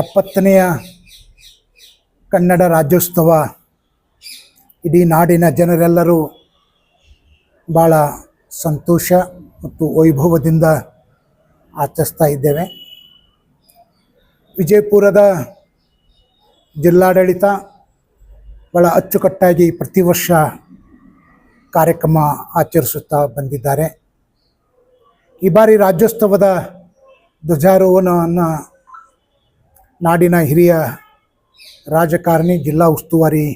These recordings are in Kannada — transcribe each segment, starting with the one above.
ಎಪ್ಪತ್ತನೆಯ ಕನ್ನಡ ರಾಜ್ಯೋತ್ಸವ ಇಡೀ ನಾಡಿನ ಜನರೆಲ್ಲರೂ ಭಾಳ ಸಂತೋಷ ಮತ್ತು ವೈಭವದಿಂದ ಆಚರಿಸ್ತಾ ಇದ್ದೇವೆ. ವಿಜಯಪುರದ ಜಿಲ್ಲಾಡಳಿತ ಭಾಳ ಅಚ್ಚುಕಟ್ಟಾಗಿ ಪ್ರತಿ ವರ್ಷ ಕಾರ್ಯಕ್ರಮ ಆಚರಿಸುತ್ತಾ ಬಂದಿದ್ದಾರೆ. ಈ ಬಾರಿ ರಾಜ್ಯೋತ್ಸವದ ಧ್ವಜಾರೋಹಣವನ್ನು ನಾಡಿನ ಹಿರಿಯ ರಾಜಕಾರಣಿ, ಜಿಲ್ಲಾ ಉಸ್ತುವಾರಿ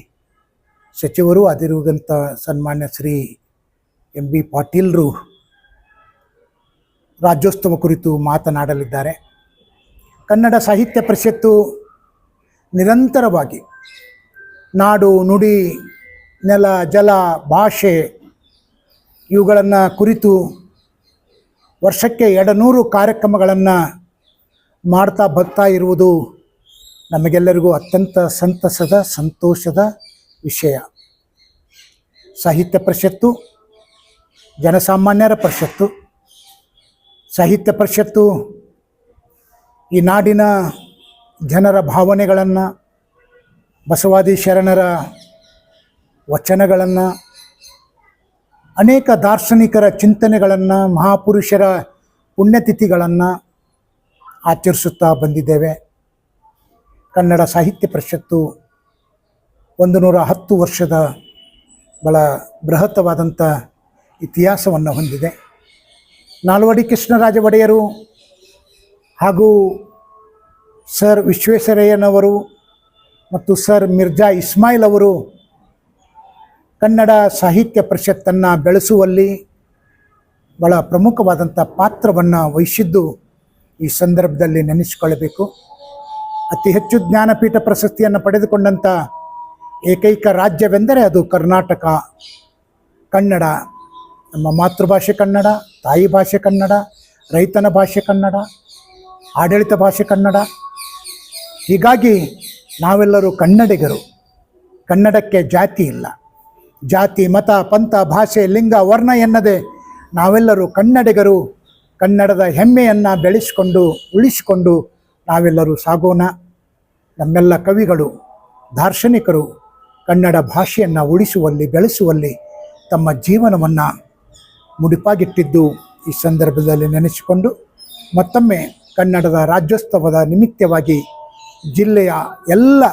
ಸಚಿವರು ಅದಿರುವಂಥ ಸನ್ಮಾನ್ಯ ಶ್ರೀ ಎಂ ಬಿ ಪಾಟೀಲ್ರು ರಾಜ್ಯೋತ್ಸವ ಕುರಿತು ಮಾತನಾಡಲಿದ್ದಾರೆ. ಕನ್ನಡ ಸಾಹಿತ್ಯ ಪರಿಷತ್ತು ನಿರಂತರವಾಗಿ ನಾಡು, ನುಡಿ, ನೆಲ, ಜಲ, ಭಾಷೆ ಇವುಗಳನ್ನು ಕುರಿತು ವರ್ಷಕ್ಕೆ ಎರಡುನೂರು ಕಾರ್ಯಕ್ರಮಗಳನ್ನು ಮಾಡ್ತಾ ಬರ್ತಾ ಇರುವುದು ನಮಗೆಲ್ಲರಿಗೂ ಅತ್ಯಂತ ಸಂತಸದ, ಸಂತೋಷದ ವಿಷಯ. ಸಾಹಿತ್ಯ ಪರಿಷತ್ತು, ಜನಸಾಮಾನ್ಯರ ಪರಿಷತ್ತು. ಸಾಹಿತ್ಯ ಪರಿಷತ್ತು ಈ ನಾಡಿನ ಜನರ ಭಾವನೆಗಳನ್ನು, ಬಸವಾದಿ ಶರಣರ ವಚನಗಳನ್ನು, ಅನೇಕ ದಾರ್ಶನಿಕರ ಚಿಂತನೆಗಳನ್ನು, ಮಹಾಪುರುಷರ ಪುಣ್ಯತಿಥಿಗಳನ್ನು ಆಚರಿಸುತ್ತಾ ಬಂದಿದ್ದೇವೆ. ಕನ್ನಡ ಸಾಹಿತ್ಯ ಪರಿಷತ್ತು ಒಂದು ನೂರ ಹತ್ತು ವರ್ಷದ ಬಹಳ ಬೃಹತ್ತವಾದಂಥ ಇತಿಹಾಸವನ್ನು ಹೊಂದಿದೆ. ನಾಲ್ವಡಿ ಕೃಷ್ಣರಾಜ ಒಡೆಯರು ಹಾಗೂ ಸರ್ ವಿಶ್ವೇಶ್ವರಯ್ಯನವರು ಮತ್ತು ಸರ್ ಮಿರ್ಜಾ ಇಸ್ಮಾಯಿಲ್ ಅವರು ಕನ್ನಡ ಸಾಹಿತ್ಯ ಪರಿಷತ್ತನ್ನು ಬೆಳೆಸುವಲ್ಲಿ ಬಹಳ ಪ್ರಮುಖವಾದಂಥ ಪಾತ್ರವನ್ನು ವಹಿಸಿದ್ದು ಈ ಸಂದರ್ಭದಲ್ಲಿ ನೆನೆಸಿಕೊಳ್ಳಬೇಕು. ಅತಿ ಹೆಚ್ಚು ಜ್ಞಾನಪೀಠ ಪ್ರಶಸ್ತಿಯನ್ನು ಪಡೆದುಕೊಂಡಂಥ ಏಕೈಕ ರಾಜ್ಯವೆಂದರೆ ಅದು ಕರ್ನಾಟಕ, ಕನ್ನಡ. ನಮ್ಮ ಮಾತೃಭಾಷೆ ಕನ್ನಡ, ತಾಯಿ ಭಾಷೆ ಕನ್ನಡ, ರೈತನ ಭಾಷೆ ಕನ್ನಡ, ಆಡಳಿತ ಭಾಷೆ ಕನ್ನಡ. ಹೀಗಾಗಿ ನಾವೆಲ್ಲರೂ ಕನ್ನಡಿಗರು. ಕನ್ನಡಕ್ಕೆ ಜಾತಿ ಇಲ್ಲ. ಜಾತಿ, ಮತ, ಪಂಥ, ಭಾಷೆ, ಲಿಂಗ, ವರ್ಣ ಎನ್ನದೆ ನಾವೆಲ್ಲರೂ ಕನ್ನಡಿಗರು. ಕನ್ನಡದ ಹೆಮ್ಮೆಯನ್ನು ಬೆಳೆಸಿಕೊಂಡು, ಉಳಿಸಿಕೊಂಡು ನಾವೆಲ್ಲರೂ ಸಾಗೋಣ. ನಮ್ಮೆಲ್ಲ ಕವಿಗಳು, ದಾರ್ಶನಿಕರು ಕನ್ನಡ ಭಾಷೆಯನ್ನು ಉಳಿಸುವಲ್ಲಿ, ಬೆಳೆಸುವಲ್ಲಿ ತಮ್ಮ ಜೀವನವನ್ನು ಮುಡಿಪಾಗಿಟ್ಟಿದ್ದು ಈ ಸಂದರ್ಭದಲ್ಲಿ ನೆನೆಸಿಕೊಂಡು ಮತ್ತೊಮ್ಮೆ ಕನ್ನಡದ ರಾಜ್ಯೋತ್ಸವದ ನಿಮಿತ್ತವಾಗಿ ಜಿಲ್ಲೆಯ ಎಲ್ಲ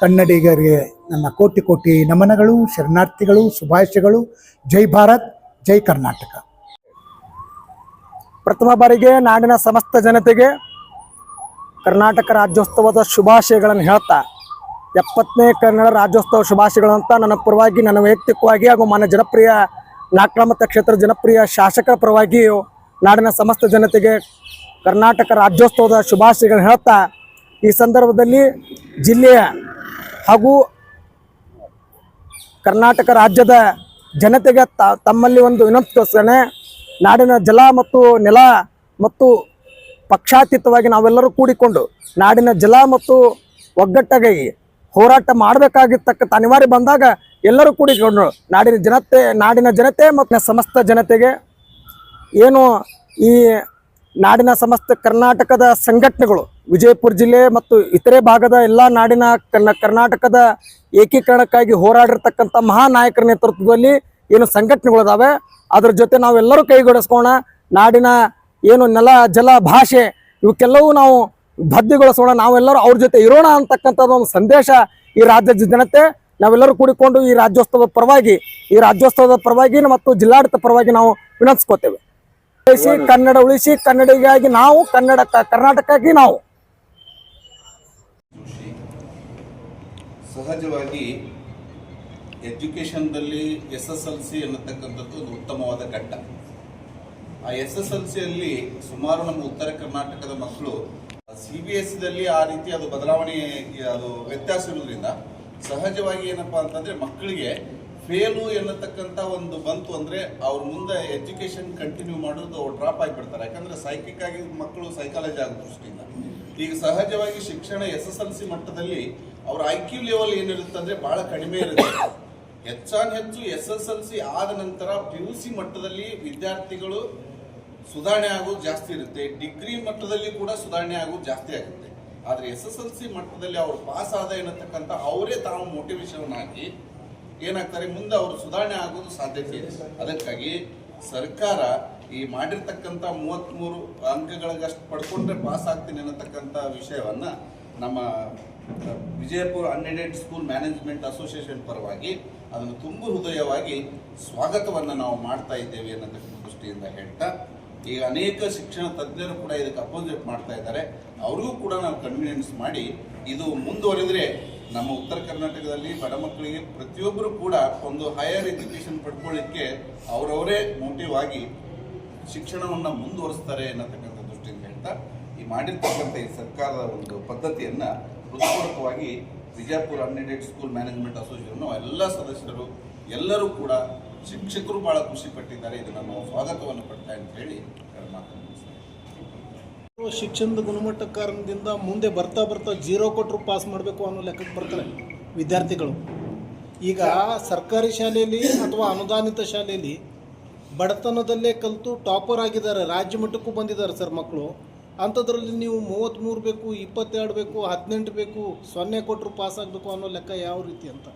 ಕನ್ನಡಿಗರಿಗೆ ನನ್ನ ಕೋಟಿ ಕೋಟಿ ನಮನಗಳು, ಶರಣಾರ್ಥಿಗಳು, ಶುಭಾಶಯಗಳು. ಜೈ ಭಾರತ್, ಜೈ ಕರ್ನಾಟಕ. ಪ್ರಥಮ ಬಾರಿಗೆ ನಾಡಿನ ಸಮಸ್ತ ಜನತೆಗೆ ಕರ್ನಾಟಕ ರಾಜ್ಯೋತ್ಸವದ ಶುಭಾಶಯಗಳನ್ನು ಹೇಳ್ತಾ, ಎಪ್ಪತ್ತನೇ ಕನ್ನಡ ರಾಜ್ಯೋತ್ಸವ ಶುಭಾಶಯಗಳಂತ ನನ್ನ ಪರವಾಗಿ, ನನ್ನ ವೈಯಕ್ತಿಕವಾಗಿ ಹಾಗೂ ಮಾನ್ಯ ಜನಪ್ರಿಯ ನಾಕ್ರಾಮತ ಕ್ಷೇತ್ರ ಜನಪ್ರಿಯ ಶಾಸಕರ ಪರವಾಗಿ ನಾಡಿನ ಸಮಸ್ತ ಜನತೆಗೆ ಕರ್ನಾಟಕ ರಾಜ್ಯೋತ್ಸವದ ಶುಭಾಶಯಗಳನ್ನು ಹೇಳ್ತಾ, ಈ ಸಂದರ್ಭದಲ್ಲಿ ಜಿಲ್ಲೆಯ ಹಾಗೂ ಕರ್ನಾಟಕ ರಾಜ್ಯದ ಜನತೆಗೆ ತಮ್ಮಲ್ಲಿ ಒಂದು ವಿನಂತಿಗೋಸ್ಕರನೇ ನಾಡಿನ ಜಲ ಮತ್ತು ನೆಲ ಮತ್ತು ಪಕ್ಷಾತೀತವಾಗಿ ನಾವೆಲ್ಲರೂ ಕೂಡಿಕೊಂಡು ನಾಡಿನ ಜಲ ಮತ್ತು ಒಗ್ಗಟ್ಟಾಗಿ ಹೋರಾಟ ಮಾಡಬೇಕಾಗಿರ್ತಕ್ಕಂಥ ಅನಿವಾರ್ಯ ಬಂದಾಗ ಎಲ್ಲರೂ ಕೂಡಿಕೊಂಡು ನಾಡಿನ ಜನತೆ ನಾಡಿನ ಜನತೆ ಮತ್ತು ಸಮಸ್ತ ಜನತೆಗೆ ಏನು ಈ ನಾಡಿನ ಸಮಸ್ತ ಕರ್ನಾಟಕದ ಸಂಘಟನೆಗಳು, ವಿಜಯಪುರ ಜಿಲ್ಲೆ ಮತ್ತು ಇತರೆ ಭಾಗದ ಎಲ್ಲ ನಾಡಿನ ಕರ್ನ, ಕರ್ನಾಟಕದ ಏಕೀಕರಣಕ್ಕಾಗಿ ಹೋರಾಡಿರ್ತಕ್ಕಂಥ ಮಹಾನಾಯಕರ ನೇತೃತ್ವದಲ್ಲಿ ಏನು ಸಂಘಟನೆಗಳಿದಾವೆ ಅದ್ರ ಜೊತೆ ನಾವೆಲ್ಲರೂ ಕೈಗೂಡಿಸ್ಕೋಣ ನಾಡಿನ ಏನು ನೆಲ ಜಲ ಭಾಷೆ ಇವಕ್ಕೆಲ್ಲವೂ ನಾವು ಬದ್ಧಗೊಳಿಸೋಣ ನಾವೆಲ್ಲರೂ ಅವ್ರ ಜೊತೆ ಇರೋಣ ಅಂತಕ್ಕಂಥದ್ದು ಒಂದು ಸಂದೇಶ ಈ ರಾಜ್ಯದ ಜನತೆ ನಾವೆಲ್ಲರೂ ಕೂಡಿಕೊಂಡು ಈ ರಾಜ್ಯೋತ್ಸವದ ಪರವಾಗಿ ಈ ರಾಜ್ಯೋತ್ಸವದ ಪರವಾಗಿ ಮತ್ತು ಜಿಲ್ಲಾಡಳಿತ ಪರವಾಗಿ ನಾವು ವಿನಂತಿಸ್ಕೋತೇವೆ. ಉಳಿಸಿ ಕನ್ನಡ ಉಳಿಸಿ ಕನ್ನಡಿಗಾಗಿ ನಾವು ಕನ್ನಡ ಕರ್ನಾಟಕಕ್ಕಾಗಿ ನಾವು. ಸಹಜವಾಗಿ ಎಜುಕೇಷನ್ದಲ್ಲಿ ಎಸ್ ಎಸ್ ಎಲ್ ಸಿ ಅನ್ನತಕ್ಕಂಥದ್ದು ಒಂದು ಉತ್ತಮವಾದ ಘಟ್ಟ. ಆ ಎಸ್ ಎಸ್ ಎಲ್ ಸಿಯಲ್ಲಿ ಸುಮಾರು ನಮ್ಮ ಉತ್ತರ ಕರ್ನಾಟಕದ ಮಕ್ಕಳು, ಸಿ ಬಿ ಎಸ್ ದಲ್ಲಿ ಆ ರೀತಿ ಅದು ಬದಲಾವಣೆ, ಅದು ವ್ಯತ್ಯಾಸ ಇರೋದ್ರಿಂದ ಸಹಜವಾಗಿ ಏನಪ್ಪಾ ಅಂತಂದ್ರೆ ಮಕ್ಕಳಿಗೆ ಫೇಲು ಎನ್ನತಕ್ಕಂಥ ಒಂದು ಬಂತು ಅಂದ್ರೆ ಅವ್ರ ಮುಂದೆ ಎಜುಕೇಶನ್ ಕಂಟಿನ್ಯೂ ಮಾಡೋದು ಡ್ರಾಪ್ ಆಗಿಬಿಡ್ತಾರೆ. ಯಾಕಂದ್ರೆ ಸೈಕಿಕ್ ಆಗಿ ಮಕ್ಕಳು ಸೈಕಾಲಜಿ ಆಗೋ ದೃಷ್ಟಿಯಿಂದ. ಈಗ ಸಹಜವಾಗಿ ಶಿಕ್ಷಣ ಎಸ್ ಎಸ್ ಎಲ್ ಸಿ ಮಟ್ಟದಲ್ಲಿ ಅವ್ರ ಐ ಕ್ಯೂ ಲೆವೆಲ್ ಏನಿರುತ್ತೆ ಅಂದ್ರೆ ಬಹಳ ಕಡಿಮೆ ಇರುತ್ತೆ. ಹೆಚ್ಚಾನ್ ಹೆಚ್ಚು ಎಸ್ ಎಸ್ ಎಲ್ ಸಿ ಆದ ನಂತರ ಪಿ ಯು ಸಿ ಮಟ್ಟದಲ್ಲಿ ವಿದ್ಯಾರ್ಥಿಗಳು ಸುಧಾರಣೆ ಆಗೋದು ಜಾಸ್ತಿ ಇರುತ್ತೆ. ಡಿಗ್ರಿ ಮಟ್ಟದಲ್ಲಿ ಕೂಡ ಸುಧಾರಣೆ ಆಗೋದು ಜಾಸ್ತಿ ಆಗುತ್ತೆ. ಆದರೆ ಎಸ್ ಎಸ್ ಎಲ್ ಸಿ ಮಟ್ಟದಲ್ಲಿ ಅವರು ಪಾಸ್ ಆದ ಎನ್ನತಕ್ಕಂಥ ಅವರೇ ತಾವು ಮೋಟಿವೇಶನ್ ಹಾಕಿ ಏನಾಗ್ತಾರೆ? ಮುಂದೆ ಅವರು ಸುಧಾರಣೆ ಆಗೋದು ಸಾಧ್ಯತೆ ಇದೆ. ಅದಕ್ಕಾಗಿ ಸರ್ಕಾರ ಈ ಮಾಡಿರ್ತಕ್ಕಂಥ ಮೂವತ್ತ್ಮೂರು ಅಂಕಗಳಿಗಷ್ಟು ಪಡ್ಕೊಂಡ್ರೆ ಪಾಸ್ ಆಗ್ತೀನಿ ಅನ್ನತಕ್ಕಂಥ ವಿಷಯವನ್ನ ನಮ್ಮ Vijayapura unaided school management association ಪರವಾಗಿ ಅದನ್ನು ತುಂಬ ಹೃದಯವಾಗಿ ಸ್ವಾಗತವನ್ನು ನಾವು ಮಾಡ್ತಾ ಇದ್ದೇವೆ ಅನ್ನತಕ್ಕಂಥ ದೃಷ್ಟಿಯಿಂದ ಹೇಳ್ತಾ ಈಗ ಅನೇಕ ಶಿಕ್ಷಣ ತಜ್ಞರು ಕೂಡ ಇದಕ್ಕೆ ಅಪೋಸಿಟ್ ಮಾಡ್ತಾ ಇದ್ದಾರೆ. ಅವ್ರಿಗೂ ಕೂಡ ನಾವು ಕನ್ವಿನೆನ್ಸ್ ಮಾಡಿ ಇದು ಮುಂದುವರೆದ್ರೆ ನಮ್ಮ ಉತ್ತರ ಕರ್ನಾಟಕದಲ್ಲಿ ಬಡ ಮಕ್ಕಳಿಗೆ ಪ್ರತಿಯೊಬ್ಬರು ಕೂಡ ಒಂದು ಹೈಯರ್ ಎಜುಕೇಷನ್ ಪಡ್ಕೊಳ್ಳಿಕ್ಕೆ ಅವರವರೇ ಮೋಟಿವ್ ಆಗಿ ಶಿಕ್ಷಣವನ್ನು ಮುಂದುವರಿಸ್ತಾರೆ ಅನ್ನತಕ್ಕಂಥ ದೃಷ್ಟಿಯಿಂದ ಹೇಳ್ತಾ, ಈ ಮಾಡಿರ್ತಕ್ಕಂಥ ಈ ಸರ್ಕಾರದ ಒಂದು ಪದ್ಧತಿಯನ್ನು ಹೃತ್ಪೂರ್ವಕವಾಗಿ Vijayapura unaided school management association ಎಲ್ಲ ಸದಸ್ಯರು, ಎಲ್ಲರೂ ಕೂಡ ಶಿಕ್ಷಕರು ಬಹಳ ಖುಷಿ ಪಟ್ಟಿದ್ದಾರೆ. ಇದನ್ನು ನಾವು ಸ್ವಾಗತವನ್ನು ಪಡ್ತಾ ಅಂತ ಹೇಳಿ ಮಾತನ್ನು ಶಿಕ್ಷಣದ ಗುಣಮಟ್ಟ ಕಾರಣದಿಂದ ಮುಂದೆ ಬರ್ತಾ ಬರ್ತಾ ಜೀರೋ ಕೊಟ್ಟರು ಪಾಸ್ ಮಾಡಬೇಕು ಅನ್ನೋ ಲೆಕ್ಕಕ್ಕೆ ಬರ್ತಾರೆ ವಿದ್ಯಾರ್ಥಿಗಳು. ಈಗ ಸರ್ಕಾರಿ ಶಾಲೆಯಲ್ಲಿ ಅಥವಾ ಅನುದಾನಿತ ಶಾಲೆಯಲ್ಲಿ ಬಡತನದಲ್ಲೇ ಕಲಿತು ಟಾಪರ್ ಆಗಿದ್ದಾರೆ. ರಾಜ್ಯ ಮಟ್ಟಕ್ಕೂ ಬಂದಿದ್ದಾರೆ ಸರ್ ಮಕ್ಕಳು. ಅಂಥದ್ರಲ್ಲಿ ನೀವು ಮೂವತ್ತ್ಮೂರು ಬೇಕು, ಇಪ್ಪತ್ತೆರಡು ಬೇಕು, ಹದಿನೆಂಟು ಬೇಕು, ಸೊನ್ನೆ ಕೊಟ್ಟರು ಪಾಸ್ ಆಗಬೇಕು ಅನ್ನೋ ಲೆಕ್ಕ ಯಾವ ರೀತಿ ಅಂತ?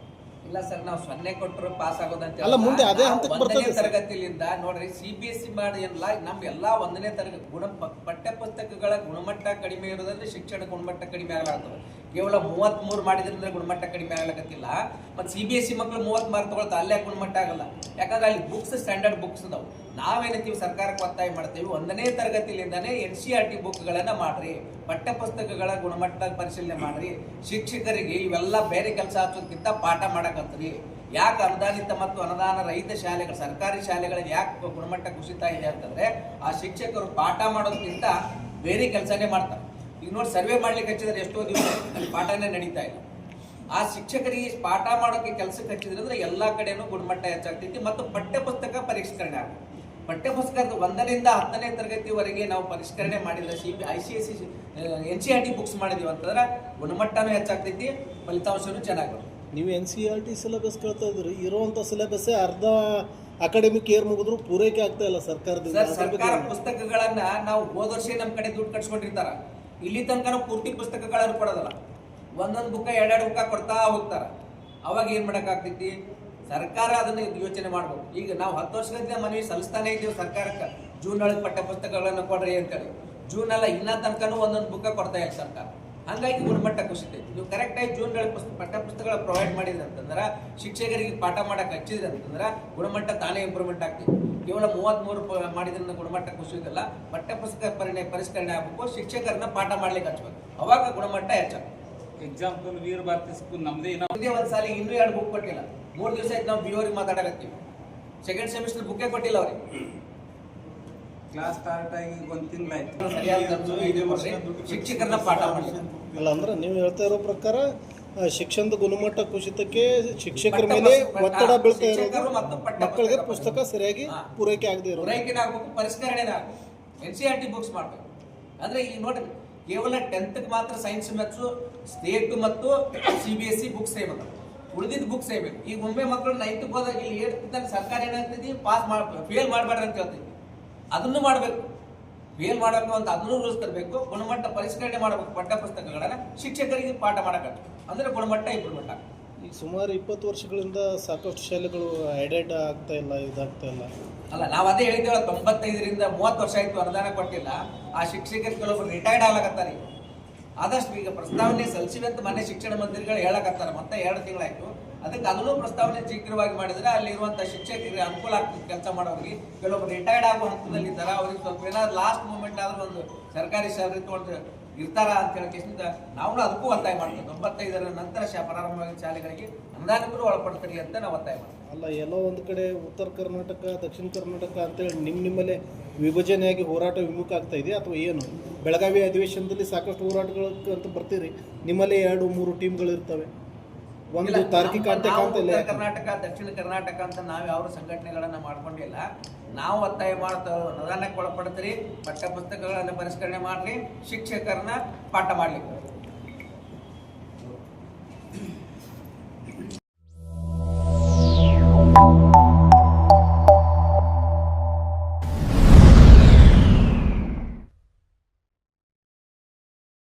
ಇಲ್ಲ ಸರ್ ನಾವು ಸೊನ್ನೆ ಕೊಟ್ಟರು ಪಾಸ್ ಆಗೋದಂತ ಅಲ್ಲ, ಮುಂದೆ ಅದೇ ಹಂತಕ್ಕೆ ಒಂದನೇ ಬರ್ತದೆ ಸರ್. ತರಗತಿಲಿಂದ ನೋಡ್ರಿ ಸಿ ಬಿ ಎಸ್ ಸಿ ಮಾಡಿ ಎಲ್ಲ ನಮ್ ಎಲ್ಲಾ ಒಂದನೇ ತರಗತಿ ಗುಣ ಪ- ಪಠ್ಯ ಪುಸ್ತಕಗಳ ಗುಣಮಟ್ಟ ಕಡಿಮೆ ಇರೋದಂದ್ರೆ ಶಿಕ್ಷಣ ಗುಣಮಟ್ಟ ಕಡಿಮೆ ಆಗಲಾಗ್ತದೆ. ಕೇವಲ ಮೂವತ್ತ್ ಮೂರು ಮಾಡಿದ್ರಿಂದ ಗುಣಮಟ್ಟ ಕಡಿಮೆ ಆಗ್ಲಕತ್ತಿಲ್ಲ. ಮತ್ತೆ ಸಿ ಬಿ ಎಸ್ ಸಿ ಮಕ್ಕಳು ಮೂವತ್ತ್ ಮಾರ್ಕ್ ತಗೊಳ್ತಾ ಅಲ್ಲೇ ಗುಣಮಟ್ಟ ಆಗಲ್ಲ. ಯಾಕಂದ್ರೆ ಅಲ್ಲಿ ಬುಕ್ಸ್ ಸ್ಟ್ಯಾಂಡರ್ಡ್ ಬುಕ್ಸ್ ನಾವು ನಾವೇನಂತೀವಿ ಸರ್ಕಾರಕ್ಕೆ ಒತ್ತಾಯ ಮಾಡ್ತೀವಿ ಒಂದನೇ ತರಗತಿಲಿಂದಾನೇ ಎನ್ ಸಿ ಆರ್ ಟಿ ಬುಕ್ಗಳನ್ನ ಮಾಡ್ರಿ. ಪಠ್ಯ ಪುಸ್ತಕಗಳ ಗುಣಮಟ್ಟ ಪರಿಶೀಲನೆ ಮಾಡ್ರಿ. ಶಿಕ್ಷಕರಿಗೆ ಇವೆಲ್ಲ ಬೇರೆ ಕೆಲಸ ಹಚ್ಚೋದಕ್ಕಿಂತ ಪಾಠ ಮಾಡಕತ್ರಿ. ಯಾಕೆ ಅನುದಾನಿತ ಮತ್ತು ಅನುದಾನ ರಹಿತ ಶಾಲೆಗಳು, ಸರ್ಕಾರಿ ಶಾಲೆಗಳಿಗೆ ಯಾಕೆ ಗುಣಮಟ್ಟ ಕುಸಿತ ಇದೆ ಅಂತಂದ್ರೆ, ಆ ಶಿಕ್ಷಕರು ಪಾಠ ಮಾಡೋದಕ್ಕಿಂತ ಬೇರೆ ಕೆಲಸನೇ ಮಾಡ್ತಾರೆ. ಈಗ ನೋಡಿ ಸರ್ವೆ ಮಾಡ್ಲಿಕ್ಕೆ ಹಚ್ಚಿದ್ರೆ ಎಷ್ಟೋ ದಿವಸ ಪಾಠನೇ ನಡೀತಾ ಇಲ್ಲ. ಆ ಶಿಕ್ಷಕರಿಗೆ ಪಾಠ ಮಾಡೋಕೆ ಕೆಲಸಕ್ಕೆ ಹಚ್ಚಿದ್ರೆ ಅಂದ್ರೆ ಎಲ್ಲಾ ಕಡೆನೂ ಗುಣಮಟ್ಟ ಹೆಚ್ಚಾಗ್ತೈತಿ ಮತ್ತು ಪಠ್ಯಪುಸ್ತಕ ಪರಿಷ್ಕರಣೆ ಆಗುತ್ತೆ. ಪಠ್ಯ ಪುಸ್ತಕದ ಒಂದರಿಂದ ಹತ್ತನೇ ತರಗತಿವರೆಗೆ ನಾವು ಪರಿಷ್ಕರಣೆ ಮಾಡಿದ್ರೆ C B I C S C N C R T books ಮಾಡಿದೀವಿ ಅಂತಂದ್ರೆ ಗುಣಮಟ್ಟನೂ ಹೆಚ್ಚಾಗ್ತೈತಿ ಫಲಿತಾಂಶನೂ ಚೆನ್ನಾಗಿ ನೀವು N C R T syllabus ಕೇಳ್ತಾ ಇದ್ರಿ ಇರುವಂಥ ಸಿಲೆಬಸ್ಸೇ ಅರ್ಧ ಅಕಾಡೆಮಿಕ್ ಇಯರ್ ಮುಗಿದ್ರು ಪೂರೈಕೆ ಆಗ್ತಾ ಇಲ್ಲ ಸರ್ಕಾರದಿಂದ. ಸರ್ಕಾರ? ಪುಸ್ತಕಗಳನ್ನ ನಾವು ಹೋದ ವರ್ಷ ನಮ್ಮ ಕಡೆ ದುಡ್ಡು ಕಟ್ಸ್ಕೊಂಡಿರ್ತಾರ. ಇಲ್ಲಿ ತನಕ ಪೂರ್ತಿ ಪುಸ್ತಕಗಳನ್ನು ಕೊಡೋದಲ್ಲ. ಒಂದೊಂದು ಬುಕ್ಕ ಎರಡೆರಡು ಬುಕ್ಕ ಕೊಡ್ತಾ ಹೋಗ್ತಾರ. ಅವಾಗ ಏನು ಮಾಡಕ್ ಆಗ್ತೈತಿ ಸರ್ಕಾರ ಅದನ್ನ ಯೋಚನೆ ಮಾಡಬೇಕು. ಈಗ ನಾವು ಹತ್ತು ವರ್ಷದಿಂದ ಮನವಿ ಸಲ್ಲಿಸ್ತಾನೆ ಇದ್ದೀವಿ ಸರ್ಕಾರಕ್ಕೆ. ಜೂನ್ ಒಳಗೆ ಪಠ್ಯ ಪುಸ್ತಕಗಳನ್ನು ಕೊಡ್ರಿ ಅಂತೇಳಿ. ಜೂನ್ ಅಲ್ಲ, ಇನ್ನ ತನಕನೂ ಒಂದೊಂದು ಬುಕ್ಕ ಕೊಡ್ತಾ ಇಲ್ಲ ಸರ್ಕಾರ. ಹಂಗಾಗಿ ಗುಣಮಟ್ಟ ಕುಸಿತೈತಿ ನೀವು ಕರೆಕ್ಟ್ ಆಗಿ ಜೂನ್ ಒಳಗೆ ಪುಸ್ತಕ ಪಠ್ಯ ಪುಸ್ತಕಗಳ ಪ್ರೊವೈಡ್ ಮಾಡಿದ್ರೆ ಅಂತಂದ್ರೆ, ಶಿಕ್ಷಕರಿಗೆ ಪಾಠ ಮಾಡಕ್ಕೆ ಹಚ್ಚಿದ್ರೆ ಅಂತಂದ್ರೆ, ಗುಣಮಟ್ಟ ತಾನೇ ಇಂಪ್ರೂವ್ಮೆಂಟ್ ಆಗ್ತೈತಿ ಕೇವಲ ಮೂವತ್ತ್ ಮೂರು ಮಾಡಿದ್ರಿಂದ ಗುಣಮಟ್ಟ ಕುಸಿಯೋದಿಲ್ಲ ಪಠ್ಯ ಪುಸ್ತಕ ಪರಿಣಯ ಪರಿಷ್ಕರಣೆ ಆಗಬೇಕು. ಶಿಕ್ಷಕರನ್ನ ಪಾಠ ಮಾಡ್ಲಿಕ್ಕೆ ಹಚ್ಬೇಕು. ಅವಾಗ ಗುಣಮಟ್ಟ ಹೆಚ್ಚಾಗುತ್ತೆ ಎಕ್ಸಾಂಪಲ್ ವೀರ ಭಾರತಿ ಸ್ಕೂಲ್ ನಮ್ದೇ ಏನೋ ಒಂದೇ ಒಂದ್ ಸಾಲಿ ಇನ್ನೂ ಎರಡು ಬುಕ್ ಕೊಟ್ಟಿಲ್ಲ. ಮೂರ್ ದಿವಸ ಆಯ್ತು ನಾವು ಬಿಒರಿಗೆ ಮಾತಾಡಕತ್ತೀವಿ. ಸೆಕೆಂಡ್ ಸೆಮಿಸ್ಟರ್ ಬುಕ್ಕೇ ಕೊಟ್ಟಿಲ್ಲ ಅವ್ರಿಗೆ. ಕ್ಲಾಸ್ ಸ್ಟಾರ್ಟ್ ಆಗಿ ಒಂದ್ ತಿಂಗಳಾಯ್ತು ಸರಿಯಾಗಿ. ಶಿಕ್ಷಕರನ್ನ ಪಾಠ ಮಾಡಿ. ಇಲ್ಲ ಅಂದ್ರೆ ನೀವು ಹೇಳ್ತಾ ಇರೋ ಪ್ರಕಾರ ಶಿಕ್ಷಣದ ಗುಣಮಟ್ಟ ಕುಸಿತಕ್ಕೆ ಶಿಕ್ಷಕರ ಮೇಲೆ ಒತ್ತಡ ಬೀಳ್ತಾ ಇರೋದು ಮಕ್ಕಳಿಗೆ ಪುಸ್ತಕ ಸರಿಯಾಗಿ. ಪೂರೈಕೆ ಆಗದೆ ಇರೋದು. ಪೂರೈಕೆ ಆಗಬೇಕು ಪರಿಷ್ಕರಣೆ N C R T books ಮಾಡ್ಬೇಕು. ಅಂದ್ರೆ ಈಗ ನೋಡ್ರಿ ಕೇವಲ ಟೆಂತ್ ಮಾತ್ರ ಸೈನ್ಸ್ ಮ್ಯಾಥ್ಸು ಸ್ಟೇಟ್ ಮತ್ತು C B S C books ಅದ ಉಳಿದಿದ್ದ ಬುಕ್ಸ್ ಸೇಮ್ ಈಗ ಒಮ್ಮೆ ಮಕ್ಕಳು ನೈನ್ತ್ ಹೋದಾಗ ಇಲ್ಲಿ ಏಟ್ ಸರ್ಕಾರ ಏನಾಗ್ತೈತಿ ಪಾಸ್ ಮಾಡ್ ಫೇಲ್ ಮಾಡಬೇಡ್ರಿ ಅಂತ ಹೇಳ್ತೈತಿ. ಅದನ್ನು ಮಾಡಬೇಕು. ಫೇಲ್ ಮಾಡಬೇಕು ಅಂತ ಅದನ್ನು ರೂಲ್ಸ್ ತರಬೇಕು ಗುಣಮಟ್ಟ ಪರಿಷ್ಕರಣೆ ಮಾಡಬೇಕು. ಪಠ್ಯ ಪುಸ್ತಕಗಳನ್ನ ಶಿಕ್ಷಕರಿಗೆ ಪಾಠ ಮಾಡಬೇಕು ಅಂದ್ರೆ ಗುಣಮಟ್ಟ ಇಂಪ್ರೂವ್ಮೆಂಟ್ ಆಗ್ತದೆ. ಈಗ ಸುಮಾರು ಇಪ್ಪತ್ತು ವರ್ಷಗಳಿಂದ ಸಾಕಷ್ಟು ಶಾಲೆಗಳು ಎಡೆಡ್ ಆಗ್ತಾ ಇಲ್ಲ ಇದಾಗ್ತಾ ಇಲ್ಲ. ಅಲ್ಲ ನಾವು ಅದೇ ಹೇಳಿದ್ದೇವೆ ತೊಂಬತ್ತೈದರಿಂದ ಮೂವತ್ತು ವರ್ಷ ಆಯಿತು ಅನುದಾನ ಕೊಟ್ಟಿಲ್ಲ. ಆ ಶಿಕ್ಷಕರು ಕೆಲವೊಬ್ರು ರಿಟೈರ್ಡ್ ಆಗ್ಲಕತ್ತಾರೆ ಆದಷ್ಟು ಈಗ ಪ್ರಸ್ತಾವನೆ ಸಲ್ಲಿಸಿವೆ ಅಂತ ಮನೆ ಶಿಕ್ಷಣ ಮಂತ್ರಿಗಳು ಹೇಳಕತ್ತಾರೆ. ಮತ್ತೆ ಎರಡು ತಿಂಗಳಾಯ್ತು. ಅದಕ್ಕೆ ಅದನ್ನು ಪ್ರಸ್ತಾವನೆ ಶೀಘ್ರವಾಗಿ ಮಾಡಿದ್ರೆ ಅಲ್ಲಿರುವಂತ ಶಿಕ್ಷಕರಿಗೆ ಅನುಕೂಲ ಆಗ್ತದೆ ಕೆಲಸ ಮಾಡೋರಿಗೆ. ಕೆಲವೊಬ್ರು ರಿಟೈರ್ಡ್ ಆಗೋ ಹಂತದಲ್ಲಿದ್ದಾರೆ. ಅವ್ರಿಗೆ ಸ್ವಲ್ಪ ಏನಾದ್ರು ಲಾಸ್ಟ್ ಮೂಮೆಂಟ್ ಆದರೂ ಒಂದು ಸರ್ಕಾರಿ ಸ್ಯಾಲರಿ ತೊಗೊಂಡು ಇರ್ತಾರ ಅಂತ ಹೇಳಕ್ಕಿಂತ ನಾವು ಅದಕ್ಕೂ ಒತ್ತಾಯ ಮಾಡ್ತೀವಿ. ತೊಂಬತ್ತೈದರ ನಂತರ ಶಾ ಪ್ರಾರಂಭವಾಗಿದ್ದ ಶಾಲೆಗಳಿಗೆ ಅನುದಾನಕ್ಕೂ ಒಳಪಡ್ತೀರಿ ಅಂತ ನಾವು ಒತ್ತಾಯ ಮಾಡ್ತೀವಿ. ಅಲ್ಲ, ಎಲ್ಲೋ ಒಂದು ಕಡೆ ಉತ್ತರ ಕರ್ನಾಟಕ, ದಕ್ಷಿಣ ಕರ್ನಾಟಕ ಅಂತೇಳಿ ನಿಮ್ಮ ನಿಮ್ಮಲ್ಲೇ ವಿಭಜನೆಯಾಗಿ ಹೋರಾಟ ವಿಮುಖ ಆಗ್ತಾ ಇದೆ ಅಥವಾ ಏನು? ಬೆಳಗಾವಿ ಅಧಿವೇಶನದಲ್ಲಿ ಸಾಕಷ್ಟು ಹೋರಾಟಗಳು ಅಂತ ಬರ್ತೀರಿ. ನಿಮ್ಮಲ್ಲೇ ಎರಡು ಮೂರು ಟೀಮ್ಗಳು ಇರ್ತವೆ. ಒಂದು ತಾರ್ಕಿಕ? ಕರ್ನಾಟಕ ದಕ್ಷಿಣ ಕರ್ನಾಟಕ ಅಂತ ನಾವು ಯಾವ ಸಂಘಟನೆಗಳನ್ನ ಮಾಡ್ಕೊಂಡಿಲ್ಲ. ನಾವು ಒತ್ತಾಯ ಮಾಡ್ತಾ ಅನುದಾನಕ್ಕೆ ಒಳಪಡ್ತೀರಿ. ಪಠ್ಯ ಪುಸ್ತಕಗಳನ್ನು ಪರಿಷ್ಕರಣೆ ಮಾಡಲಿ ಶಿಕ್ಷಕರನ್ನ ಪಾಠ ಮಾಡ್ಲಿಕ್ಕೆ